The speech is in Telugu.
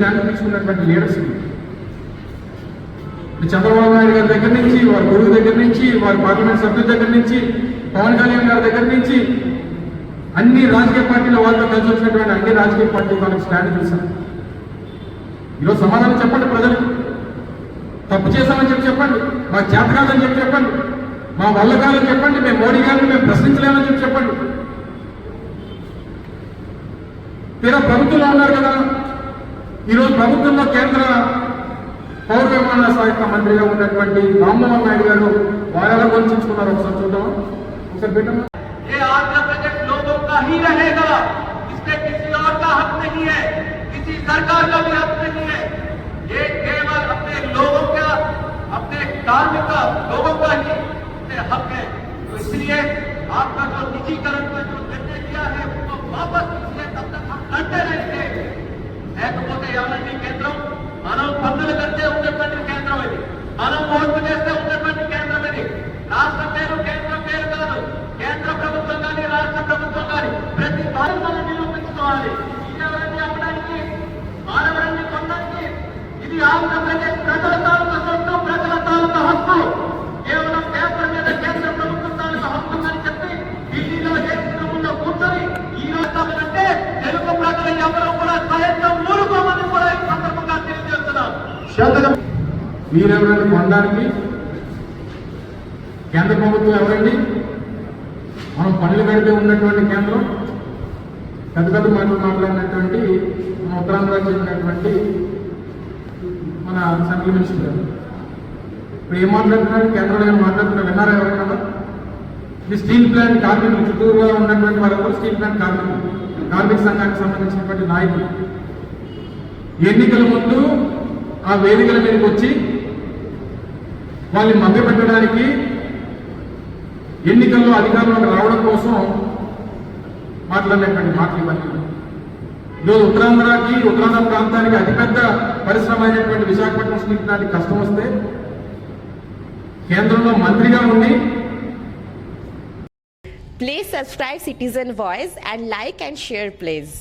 తీసుకున్నటువంటి లీడర్స్ చంద్రబాబు నాయుడు గారి దగ్గర నుంచి వారి గురువు దగ్గర నుంచి వారి పార్లమెంట్ సభ్యుల దగ్గర నుంచి పవన్ కళ్యాణ్ గారి దగ్గర నుంచి అన్ని రాజకీయ పార్టీల వాళ్ళతో కలిసి వచ్చినటువంటి అన్ని రాజకీయ పార్టీ వాళ్ళకి స్టాండ్ చూసాం ఈరోజు సమాధానం చెప్పండి ప్రజలు తప్పు చేశామని చెప్పి చెప్పండి. మా చేత కాదని చెప్పి చెప్పండి. మా వల్ల కాదని చెప్పండి. మేము మోడీ గారిని మేము ప్రశ్నించలేమని చెప్పి చెప్పండి. తీరా ప్రభుత్వంలో ఉన్నారు కదా. ఈరోజు ప్రభుత్వంలో కేంద్ర పౌర విమానయాన శాఖ మంత్రిగా ఉన్నటువంటి రామ్మోహన్ నాయుడు గారు వారు ఎలా గుర్తించుకున్నారు ఒకసారి చూద్దామా ఒకసారి పెట్టమ్మా ये आंध्र प्रदेश लोगों का ही रहेगा इसमें किसी और का हक नहीं है किसी सरकार का भी हक नहीं है ये केवल अपने लोगों का अपने कार्मिक का लोगों का ही इसमें हक है तो इसलिए आपका जो निजीकरण का जो निर्णय दिया है మనం పన్నులు కడితే ఉన్నటువంటి కేంద్రం ఇది. మనం ఓట్లు చేస్తే ఉన్నటువంటి కేంద్రం ఇది. రాష్ట్ర పేరు కేంద్రం పేరు కాదు. కేంద్ర ప్రభుత్వం కానీ రాష్ట్ర ప్రభుత్వం కానీ ప్రతి దాని మనం నిరూపించుకోవాలి. ఇది ఎవరండి అమ్మడానికి మానవరాన్ని కొనడానికి ఇది ఆంధ్రప్రదేశ్ ప్రజలతో మీరెవరండి కొనడానికి? కేంద్ర ప్రభుత్వం ఎవరండి? మనం పనులు పెడితే ఉన్నటువంటి కేంద్రం పెద్ద పెద్ద మాటలు మాట్లాడినటువంటి మన ఉత్తరాంధ్ర చెందినటువంటి మన సెంట్రల్ మినిస్టర్ గారు. ఇప్పుడు ఏం మాట్లాడుతున్నారు? కేంద్రంలో ఏం మాట్లాడుతున్నారు. విన్నారా ఎవరైనా? ఈ స్టీల్ ప్లాంట్ కార్మికులు చుట్టూరుగా ఉన్నటువంటి వారందరూ స్టీల్ ప్లాంట్ కార్మికులు కార్మిక సంఘానికి సంబంధించినటువంటి నాయకులు. ఎన్నికల ముందు ఆ వేదికల మీదకి వచ్చి వాళ్ళని మభ్యపెట్టడానికి ఎన్నికల్లో అధికారంలోకి రావడం కోసం మాట్లాడినటువంటి మాటలు ఇవన్నీ. ఈరోజు ఉత్తరాంధ్రకి ఉత్తరాంధ్ర ప్రాంతానికి అతిపెద్ద పరిశ్రమ అయినటువంటి విశాఖపట్నం స్టీల్ ప్లాంట్ కష్టం వస్తే కేంద్రంలో మంత్రిగా ఉండి please subscribe citizen voice and like and share please